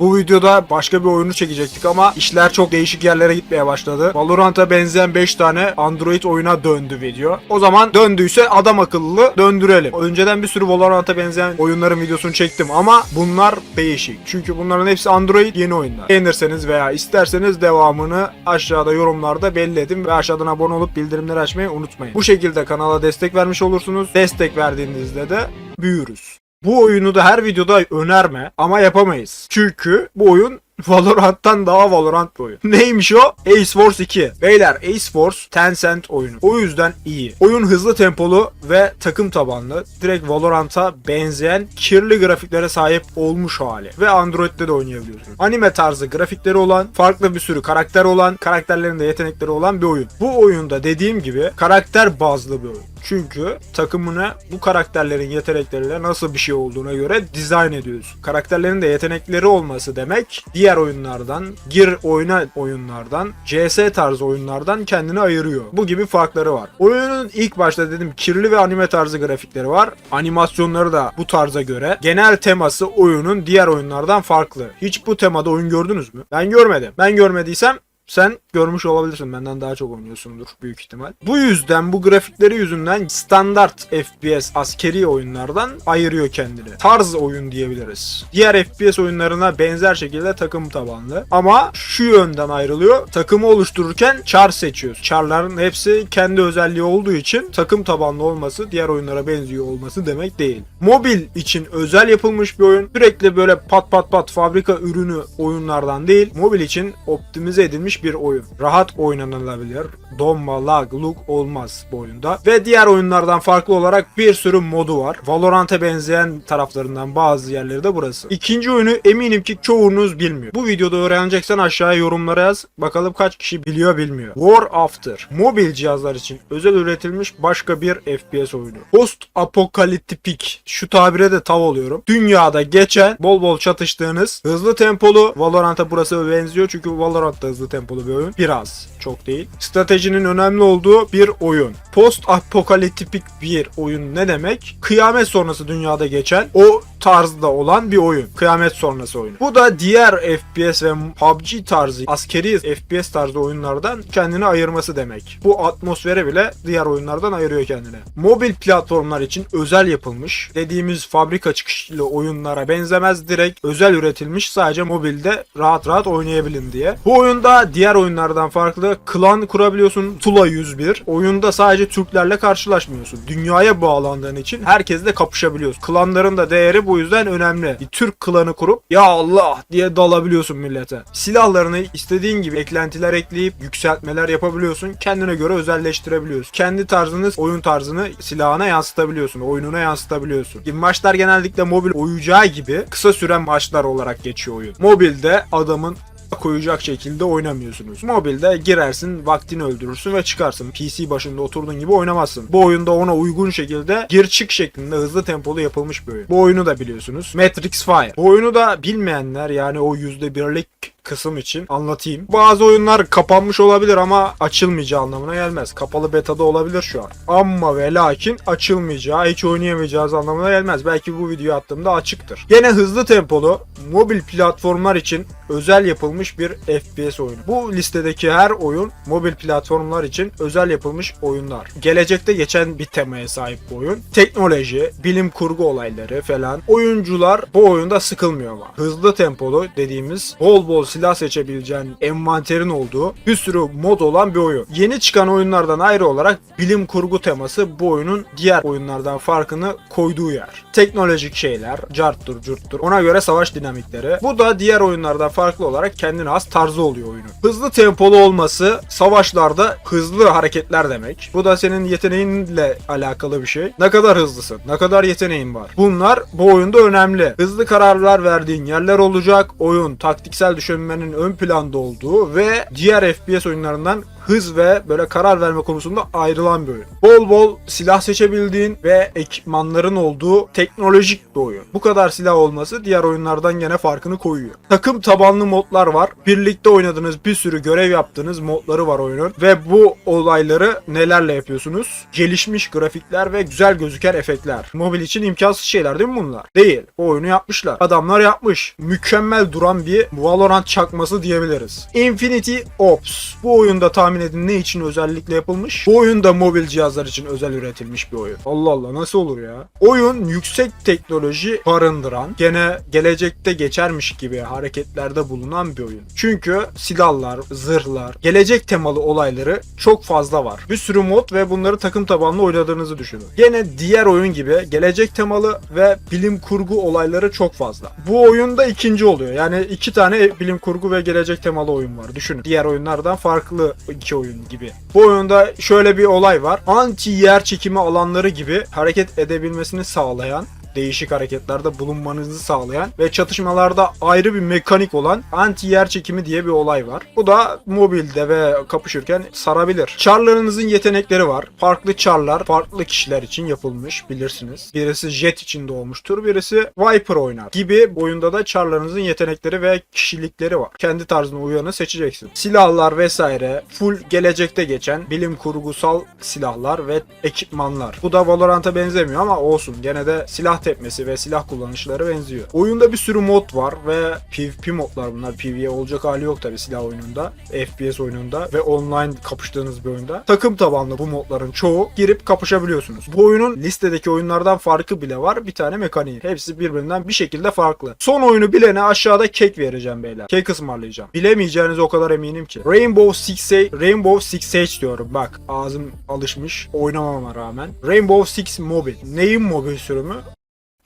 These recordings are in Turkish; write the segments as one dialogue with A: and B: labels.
A: Bu videoda başka bir oyunu çekecektik ama işler çok değişik yerlere gitmeye başladı. Valorant'a benzeyen 5 tane Android oyuna döndü video. O zaman döndüyse adam akıllı döndürelim. Önceden bir sürü Valorant'a benzeyen oyunların videosunu çektim ama bunlar değişik. Çünkü bunların hepsi Android yeni oyunlar. Beğenirseniz veya isterseniz devamını aşağıda yorumlarda belli edin ve aşağıdan abone olup bildirimleri açmayı unutmayın. Bu şekilde kanala destek vermiş olursunuz. Destek verdiğinizde de büyürüz. Bu oyunu da her videoda önerme ama yapamayız. Çünkü bu oyun Valorant'tan daha Valorant bir oyun. Neymiş o? Ace Force 2. Beyler Ace Force Tencent oyunu. O yüzden iyi. Oyun hızlı tempolu ve takım tabanlı. Direkt Valorant'a benzeyen kirli grafiklere sahip olmuş hali. Ve Android'de de oynayabiliyorsunuz. Anime tarzı grafikleri olan, farklı bir sürü karakter olan, karakterlerin de yetenekleri olan bir oyun. Bu oyunda dediğim gibi karakter bazlı bir oyun. Çünkü takımını bu karakterlerin yetenekleriyle nasıl bir şey olduğuna göre dizayn ediyorsun. Karakterlerin de yetenekleri olması demek diğer oyunlardan, gir oyna oyunlardan, CS tarzı oyunlardan kendini ayırıyor. Bu gibi farkları var. Oyunun ilk başta dedim kirli ve anime tarzı grafikleri var. Animasyonları da bu tarza göre. Genel teması oyunun diğer oyunlardan farklı. Hiç bu temada oyun gördünüz mü? Ben görmedim. Ben görmediysem sen görmüş olabilirsin. Benden daha çok oynuyorsundur büyük ihtimal. Bu yüzden bu grafikleri yüzünden standart FPS askeri oyunlardan ayırıyor kendini. Tarz oyun diyebiliriz. Diğer FPS oyunlarına benzer şekilde takım tabanlı. Ama şu yönden ayrılıyor. Takımı oluştururken char seçiyoruz. Char'ların hepsi kendi özelliği olduğu için takım tabanlı olması diğer oyunlara benziyor olması demek değil. Mobil için özel yapılmış bir oyun. Sürekli böyle pat pat pat fabrika ürünü oyunlardan değil. Mobil için optimize edilmiş bir oyun. Rahat oynanılabilir. Donma, lag, look olmaz bu oyunda. Ve diğer oyunlardan farklı olarak bir sürü modu var. Valorant'a benzeyen taraflarından bazı yerleri de burası. İkinci oyunu eminim ki çoğunuz bilmiyor. Bu videoda öğreneceksen aşağıya yorumlara yaz. Bakalım kaç kişi biliyor bilmiyor. War After. Mobil cihazlar için özel üretilmiş başka bir FPS oyunu. Post apokaliptik. Şu tabire de tav oluyorum. Dünyada geçen bol bol çatıştığınız hızlı tempolu Valorant'a burası benziyor çünkü Valorant da hızlı tempolu bir oyun. Biraz. Çok değil. Stratejinin önemli olduğu bir oyun. Post apokaliptik bir oyun ne demek? Kıyamet sonrası dünyada geçen o tarzda olan bir oyun. Kıyamet sonrası oyunu. Bu da diğer FPS ve PUBG tarzı askeri FPS tarzı oyunlardan kendini ayırması demek. Bu atmosfere bile diğer oyunlardan ayırıyor kendini. Mobil platformlar için özel yapılmış. Dediğimiz fabrika çıkışlı oyunlara benzemez. Direkt özel üretilmiş. Sadece mobilde rahat rahat oynayabilin diye. Bu oyunda diğer oyunlardan farklı klan kurabiliyorsun. Tula 101. Oyunda sadece Türklerle karşılaşmıyorsun. Dünyaya bağlandığın için herkesle kapışabiliyorsun. Klanların da değeri bu yüzden önemli. Bir Türk klanı kurup ya Allah diye dalabiliyorsun millete. Silahlarını istediğin gibi eklentiler ekleyip yükseltmeler yapabiliyorsun. Kendine göre özelleştirebiliyorsun. Kendi tarzını, oyun tarzını silahına yansıtabiliyorsun. Oyununa yansıtabiliyorsun. Maçlar genellikle mobil oyuncağı gibi kısa süren maçlar olarak geçiyor oyun. Mobilde adamın koyacak şekilde oynamıyorsunuz. Mobilde girersin, vaktini öldürürsün ve çıkarsın. PC başında oturduğun gibi oynamazsın. Bu oyunda ona uygun şekilde gir çık şeklinde hızlı tempolu yapılmış bir oyun. Bu oyunu da biliyorsunuz. Matrix Fire. Bu oyunu da bilmeyenler yani o %1'lik kısım için anlatayım. Bazı oyunlar kapanmış olabilir ama açılmayacağı anlamına gelmez. Kapalı betada olabilir şu an. Ama ve lakin açılmayacağı, hiç oynayamayacağız anlamına gelmez. Belki bu videoyu attığımda açıktır. Gene hızlı tempolu, mobil platformlar için özel yapılmış bir FPS oyunu. Bu listedeki her oyun mobil platformlar için özel yapılmış oyunlar. Gelecekte geçen bir temaya sahip bu oyun. Teknoloji, bilim kurgu olayları falan. Oyuncular bu oyunda sıkılmıyor ama. Hızlı tempolu dediğimiz bol bol silah seçebileceğin envanterin olduğu bir sürü mod olan bir oyun. Yeni çıkan oyunlardan ayrı olarak bilim kurgu teması bu oyunun diğer oyunlardan farkını koyduğu yer. Teknolojik şeyler, carttır curttur ona göre savaş dinamikleri. Bu da diğer oyunlardan farklı olarak kendine has tarzı oluyor oyunun. Hızlı tempolu olması savaşlarda hızlı hareketler demek. Bu da senin yeteneğinle alakalı bir şey. Ne kadar hızlısın, ne kadar yeteneğin var. Bunlar bu oyunda önemli. Hızlı kararlar verdiğin yerler olacak. Oyun taktiksel düşünmenin ön planda olduğu ve diğer FPS oyunlarından hız ve böyle karar verme konusunda ayrılan bir oyun. Bol bol silah seçebildiğin ve ekipmanların olduğu teknolojik bir oyun. Bu kadar silah olması diğer oyunlardan gene farkını koyuyor. Takım tabanlı modlar var. Birlikte oynadığınız bir sürü görev yaptığınız modları var oyunun. Ve bu olayları nelerle yapıyorsunuz? Gelişmiş grafikler ve güzel gözüken efektler. Mobil için imkansız şeyler değil mi bunlar? Değil. Bu oyunu yapmışlar. Adamlar yapmış. Mükemmel duran bir Valorant çakması diyebiliriz. Infinity Ops. Bu oyunda tahmin edin ne için özellikle yapılmış? Bu oyun da mobil cihazlar için özel üretilmiş bir oyun. Allah Allah nasıl olur ya? Oyun yüksek teknoloji barındıran, gene gelecekte geçermiş gibi hareketlerde bulunan bir oyun. Çünkü silahlar, zırhlar, gelecek temalı olayları çok fazla var. Bir sürü mod ve bunları takım tabanlı oynadığınızı düşünün. Gene diğer oyun gibi gelecek temalı ve bilim kurgu olayları çok fazla. Bu oyunda ikinci oluyor. Yani iki tane bilim kurgu ve gelecek temalı oyun var. Düşünün. Diğer oyunlardan farklı iki oyun gibi. Bu oyunda şöyle bir olay var. Anti yer çekimi alanları gibi hareket edebilmesini sağlayan değişik hareketlerde bulunmanızı sağlayan ve çatışmalarda ayrı bir mekanik olan anti yer çekimi diye bir olay var. Bu da mobilde ve kapışırken sarabilir. Char'larınızın yetenekleri var. Farklı char'lar farklı kişiler için yapılmış bilirsiniz. Birisi Jet için doğmuştur, birisi Viper oynar gibi oyunda da char'larınızın yetenekleri ve kişilikleri var. Kendi tarzına uyanı seçeceksin. Silahlar vesaire full gelecekte geçen bilim kurgusal silahlar ve ekipmanlar. Bu da Valorant'a benzemiyor ama olsun. Gene de silah tepmesi ve silah kullanışları benziyor. Oyunda bir sürü mod var ve PvP modlar bunlar. PvE olacak hali yok tabi silah oyununda, FPS oyununda ve online kapıştığınız bir oyunda. Takım tabanlı bu modların çoğu girip kapışabiliyorsunuz. Bu oyunun listedeki oyunlardan farkı bile var. Bir tane mekaniği. Hepsi birbirinden bir şekilde farklı. Son oyunu bilene aşağıda kek vereceğim beyler. Kek ısmarlayacağım. Bilemeyeceğinize o kadar eminim ki. Rainbow Six Siege, Rainbow Six Siege diyorum. Bak ağzım alışmış oynamama rağmen. Rainbow Six Mobile. Neyin mobil sürümü?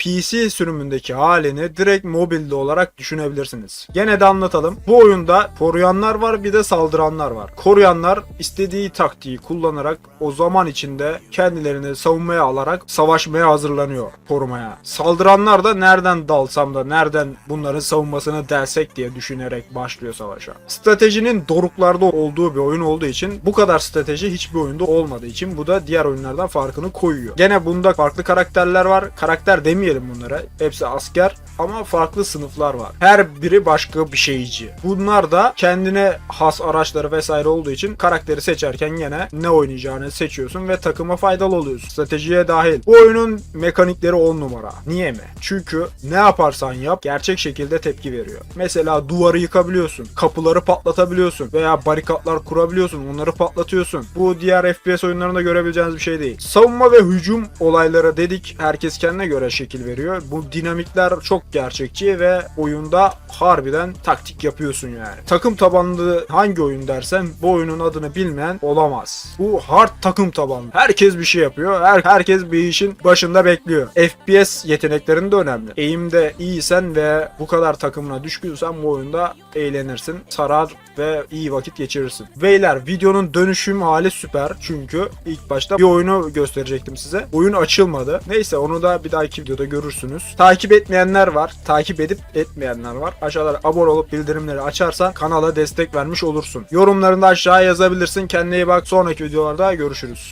A: PC sürümündeki halini direkt mobilde olarak düşünebilirsiniz. Gene de anlatalım. Bu oyunda koruyanlar var bir de saldıranlar var. Koruyanlar istediği taktiği kullanarak o zaman içinde kendilerini savunmaya alarak savaşmaya hazırlanıyor korumaya. Saldıranlar da nereden dalsam da nereden bunların savunmasını delsek diye düşünerek başlıyor savaşa. Stratejinin doruklarda olduğu bir oyun olduğu için bu kadar strateji hiçbir oyunda olmadığı için bu da diğer oyunlardan farkını koyuyor. Gene bunda farklı karakterler var. Karakter demeyelim bunlara. Hepsi asker ama farklı sınıflar var. Her biri başka bir şeyci. Bunlar da kendine has araçları vesaire olduğu için karakteri seçerken gene ne oynayacağını seçiyorsun ve takıma faydalı oluyorsun. Stratejiye dahil. Bu oyunun mekanikleri 10 numara. Niye mi? Çünkü ne yaparsan yap gerçek şekilde tepki veriyor. Mesela duvarı yıkabiliyorsun. Kapıları patlatabiliyorsun. Veya barikatlar kurabiliyorsun. Onları patlatıyorsun. Bu diğer FPS oyunlarında görebileceğiniz bir şey değil. Savunma ve hücum olayları dedik. Herkes kendine göre şekil veriyor. Bu dinamikler çok gerçekçi ve oyunda harbiden taktik yapıyorsun yani. Takım tabanlı hangi oyun dersen bu oyunun adını bilmeyen olamaz. Bu hard takım tabanlı. Herkes bir şey yapıyor. Her, herkes bir işin başında bekliyor. FPS yeteneklerin de önemli. Eğimde iyisen ve bu kadar takımına düşkünsen bu oyunda eğlenirsin. Sarar ve iyi vakit geçirirsin. Beyler videonun dönüşüm hali süper. Çünkü ilk başta bir oyunu gösterecektim size. Oyun açılmadı. Neyse onu da bir dahaki videoda görürsünüz. Takip etmeyenler var. Takip edip etmeyenler var. Aşağıda abone olup bildirimleri açarsan kanala destek vermiş olursun. Yorumlarını aşağıya yazabilirsin. Kendine iyi bak. Sonraki videolarda görüşürüz.